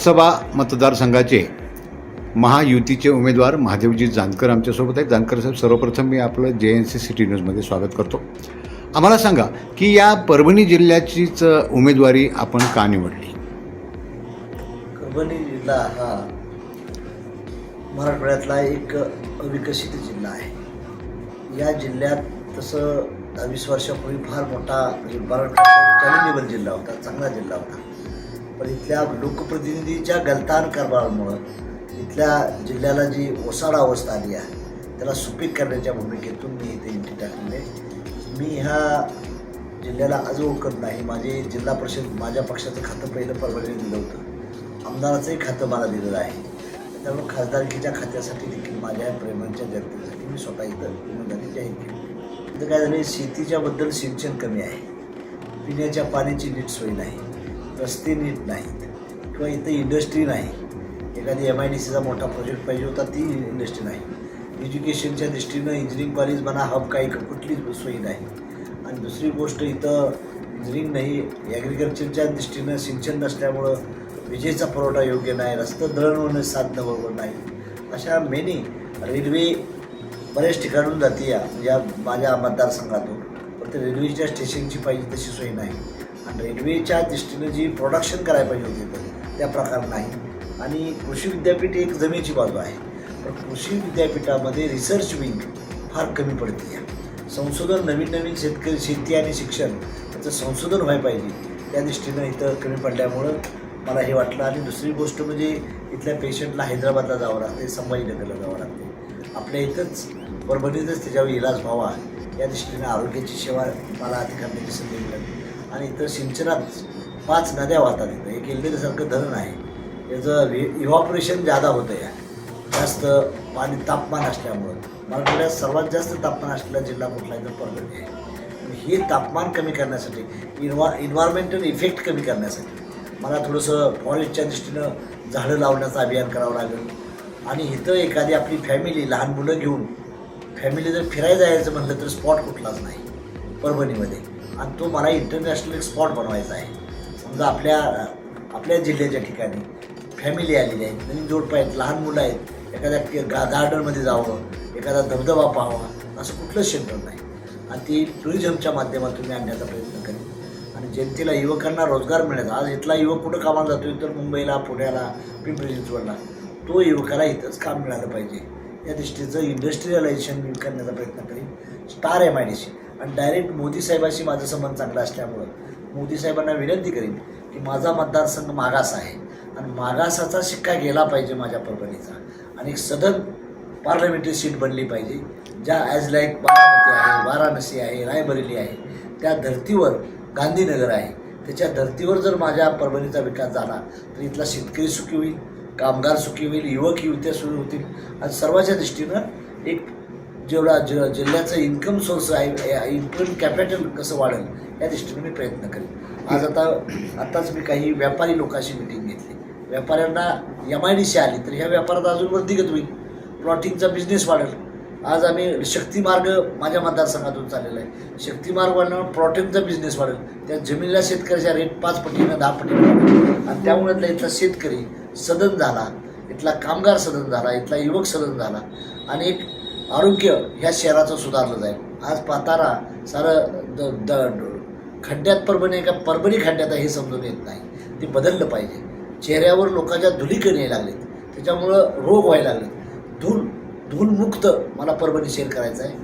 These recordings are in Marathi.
लोकसभा मतदारसंघाचे महायुतीचे उमेदवार महादेवजी जानकर आमच्यासोबत आहेत. जानकर साहेब सर्वप्रथम मी आपलं जे एन सी सिटी न्यूजमध्ये स्वागत करतो. आम्हाला सांगा की या परभणी जिल्ह्याचीच उमेदवारी आपण का निवडली? परभणी जिल्हा हा मराठवाड्यातला एक अविकसित जिल्हा आहे. या जिल्ह्यात तसं दहा वीस वर्षापूर्वी फार मोठा म्हणजे चॅलेंजेबल जिल्हा होता चांगला जिल्हा होता. पण इथल्या लोकप्रतिनिधीच्या गलतान कारभारामुळं इथल्या जिल्ह्याला जी ओसाडा अवस्था आली आहे त्याला सुपीक करण्याच्या भूमिकेतून मी इथे एंट्री टाकलेली आहे. मी ह्या जिल्ह्याला आज ओळखत नाही. माझे जिल्हा परिषद माझ्या पक्षाचं खातं पहिलं परभणीने दिलं होतं. आमदाराचंही खातं मला दिलेलं आहे. त्यामुळे खासदारकीच्या खात्यासाठी देखील माझ्या प्रेमांच्या जनतेसाठी मी स्वतः इथं उमेदवारी जाहीर केली. इथं काय झालं शेतीच्याबद्दल सिंचन कमी आहे. पिण्याच्या पाण्याची नीट सोय नाही. रस्ते नीट नाहीत. किंवा इथं इंडस्ट्री नाही. एखादी एम आय डी सीचा मोठा प्रोजेक्ट पाहिजे होता ती इंडस्ट्री नाही. एज्युकेशनच्या दृष्टीनं इंजिनिअरिंग कॉलेज म्हणा हब काही कुठलीच सोयी नाही. आणि दुसरी गोष्ट इथं इंजिनिअरिंग नाही ॲग्रिकल्चरच्या दृष्टीनं सिंचन नसल्यामुळं विजेचा पुरवठा योग्य नाही रस्तं दळणवळण साधनं बरोबर नाही. अशा मेनी रेल्वे बऱ्याच ठिकाणून जाते या माझ्या मतदारसंघातून. पण रेल्वेच्या स्टेशनची पाहिजे तशी सोय नाही. आणि रेल्वेच्या दृष्टीनं जी प्रोडक्शन करायला पाहिजे होती तर त्या प्रकार नाही. आणि कृषी विद्यापीठ एक जमेची बाजू आहे. पण कृषी विद्यापीठामध्ये रिसर्च विंग फार कमी पडते. आहे संशोधन नवीन नवीन शेतकरी शेती आणि शिक्षण याचं संशोधन व्हायला पाहिजे. त्या दृष्टीनं इथं कमी पडल्यामुळं मला हे वाटलं. आणि दुसरी गोष्ट म्हणजे इथल्या पेशंटला हैदराबादला जावं लागते संभाजीनगरला जावं लागते आपल्या इथंच परभणीतच त्याच्यावर इलाज व्हावा या दृष्टीनं आरोग्याची सेवा मला अधिक करण्याची संधी मिळाली आणि इथं सिंचनात पाच नद्या वाहतात इथं. एक एल्डेसारखं धरण आहे. याचं इव्हॉपरेशन जादा होतं या जास्त पाणी तापमान असल्यामुळं. मराठवाड्यात सर्वात जास्त तापमान असलेला जिल्हा कुठला आहे? तर परभणी आहे. हे तापमान कमी करण्यासाठी इन्व्हा इन्व्हायरमेंटल इफेक्ट कमी करण्यासाठी मला थोडंसं फॉरेस्टच्या दृष्टीनं झाडं लावण्याचं अभियान करावं लागेल. आणि इथं एखादी आपली फॅमिली लहान मुलं घेऊन फॅमिली जर फिरायला जायचं म्हटलं तर स्पॉट कुठलाच नाही. परभणीमध्ये. आणि तो मला इंटरनॅशनल एक स्पॉट बनवायचा आहे. समजा आपल्या आपल्या जिल्ह्याच्या ठिकाणी फॅमिली आलेली आहे. नवीन जोडपं आहेत लहान मुलं आहेत. एखाद्या गा गार्डनमध्ये जावं एखादा धबधबा पाहावा असं कुठलंच सेंटर नाही. आणि ती टुरिझमच्या माध्यमातून मी आणण्याचा प्रयत्न करेन. आणि जनतेला युवकांना रोजगार मिळायचा आज इथला युवक कुठं कामाला जातोय? तर मुंबईला पुण्याला पिंपरी चिंचवडला तो युवकाला इथंच काम मिळालं पाहिजे. या दृष्टीचं इंडस्ट्रियलायझेशन करण्याचा प्रयत्न करेन. Star M I D C आणि डायरेक्ट मोदी साहेबाशी माझं संबंध चांगला असल्यामुळं मोदी साहेबांना विनंती करेन की माझा मतदारसंघ मागास आहे. आणि मागासाचा शिक्का गेला पाहिजे माझ्या परभणीचा. आणि सदन पार्लमेंटरी सीट बनली पाहिजे. ज्या ॲज लाईक बारामती आहे वाराणसी आहे रायबरेली आहे त्या धर्तीवर गांधीनगर आहे. त्याच्या धर्तीवर जर माझ्या परभणीचा विकास झाला तर इथला शेतकरी सुखी होईल कामगार सुखी होईल युवक युवत्या सुरू होतील. आणि सर्वांच्या दृष्टीनं एक जेवढा ज जिल्ह्याचं इन्कम सोर्स आहे इन्कम कॅपिटल कसं वाढेल या दृष्टीने मी प्रयत्न करेन. आज आता आत्ताच मी काही व्यापारी लोकांशी मिटिंग घेतली. व्यापाऱ्यांना एम आय डी सी आली तर ह्या व्यापारात अजून वृद्धिगत होईल. प्लॉटिंगचा बिझनेस वाढेल. आज आम्ही शक्तिमार्ग माझ्या मतदारसंघातून चाललेला आहे. शक्तिमार्ग वाढल्यामुळे प्लॉटिंगचा बिझनेस वाढेल. त्या जमिनीला शेतकऱ्याच्या रेट पाच पटीनं दहा पटीनं आणि त्यामुळे इथला शेतकरी सदन झाला इथला कामगार सदन झाला इथला युवक सदन झाला. आणि एक आरोग्य ह्या शहराचं सुधारलं जाईल आज पातारा सारं द द खड्ड्यात परभणी का परभणी खड्ड्यात आहे हे समजून येत नाही. ते बदललं पाहिजे. चेहऱ्यावर लोकांच्या धुलीकण यायला लागलेत. त्याच्यामुळं रोग व्हायला लागलेत. धूल धूलमुक्त मला परभणी शेअर करायचं आहे.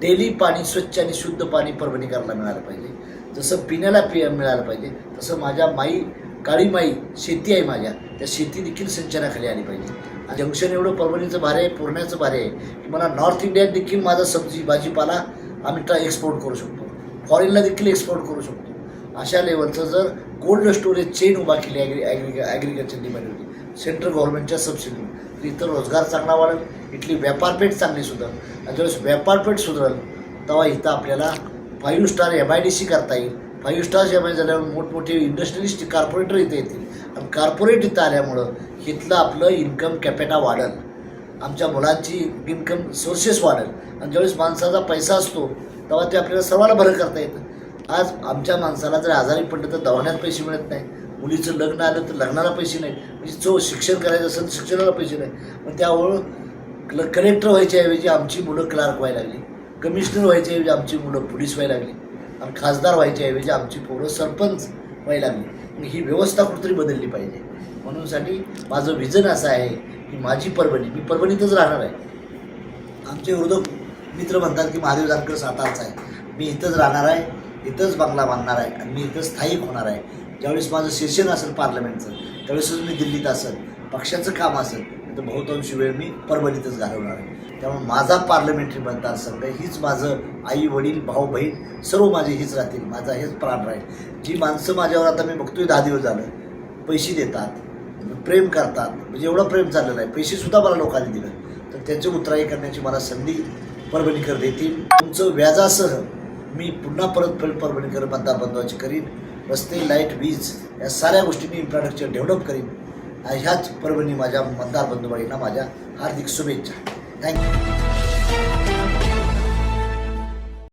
डेली पाणी स्वच्छ आणि शुद्ध पाणी परभणी करायला मिळालं पाहिजे. जसं पिण्याला पि मिळालं पाहिजे तसं माझ्या माई काळी माई शेती आहे माझ्या. त्या शेती देखील सिंचनाखाली आली पाहिजे. जंक्शन एवढं परभणीचं भारे आहे पुरण्याचं भारे आहे. की मला नॉर्थ इंडियात देखील माझा सब्जी भाजीपाला आम्ही ट्रा एक्सपोर्ट करू शकतो. फॉरेनला देखील एक्सपोर्ट करू शकतो. अशा लेवलचं जर कोल्ड स्टोरेज चेन उभा केली ॲग्री ॲग्री ॲग्रिकल्चर डिपार्टमेंटची सेंट्रल गव्हर्नमेंटच्या सबसिडी तर इथं रोजगार चांगला वाढेल. इथली व्यापारपेठ चांगली सुधारेल. आणि ज्यावेळेस व्यापारपेठ सुधारेल तेव्हा इथं आपल्याला five star M I D C करता येईल. फाईव्ह स्टार एम झाल्यावर मोठमोठे इंडस्ट्रियलिस्ट कार्पोरेटर इथे येतील. आणि कार्पोरेट इथं आल्यामुळं इथलं आपलं इन्कम कॅपेटा वाढेल. आमच्या मुलांची इन्कम सोर्सेस वाढेल. आणि ज्यावेळेस माणसाचा पैसा असतो तेव्हा ते आपल्याला सर्वांना बरं करता येतं. आज आमच्या माणसाला जर आजारी पडलं तर दवाखान्यात पैसे मिळत नाही. मुलीचं लग्न आलं तर लग्नाला पैसे नाही म्हणजे जो शिक्षण करायचं असेल तर शिक्षणाला पैसे नाही मग त्यामुळं क्ल कलेक्टर व्हायच्या ऐवजी आमची मुलं क्लार्क व्हायला लागली. कमिशनर व्हायच्याऐवजी आमची मुलं पोलीस व्हायला लागली. आणि खासदार व्हायच्या ऐवजी आमची पोरं सरपंच व्हायला लागली. ही व्यवस्था कुठेतरी बदलली पाहिजे. म्हणूनसाठी माझं विजन असं आहे की माझी परभणी मी परभणीतच राहणार आहे. आमचे विरोधक मित्र म्हणतात की महादेव जानकर सातारचा आहे. मी इथंच राहणार आहे इथंच बंगला बांधणार आहे आणि मी इथं स्थायिक होणार आहे. ज्यावेळेस माझं सेशन असेल पार्लमेंटचं त्यावेळेसच मी दिल्लीत असेल पक्षाचं काम असेल तर बहुतांश वेळ मी परभणीतच घालवणार आहे. त्यामुळे माझा पार्लमेंटरी मतदारसंघ हीच माझं आई वडील भाऊ बहीण सर्व माझे हीच राहतील. माझा हेच प्राण राहील. जी माणसं माझ्यावर आता मी बघतोय दहा दिवस झालं पैसे देतात प्रेम करतात. म्हणजे एवढं प्रेम चाललेलं आहे. पैसेसुद्धा मला लोकांनी दिलं तर त्याची उतराई करण्याची मला संधी परभणीकर देतील. तुमचं व्याजासह मी पुन्हा परत परत परभणीकर मतदार बंधवाची करीन. रस्ते लाइट वीज या साऱ्या गोष्टी मी इन्फ्रास्ट्रक्चर डेव्हलप करीन. ह्याच पर्वणी माझ्या मतदार बंधुबाईंना माझ्या हार्दिक शुभेच्छा. थँक्यू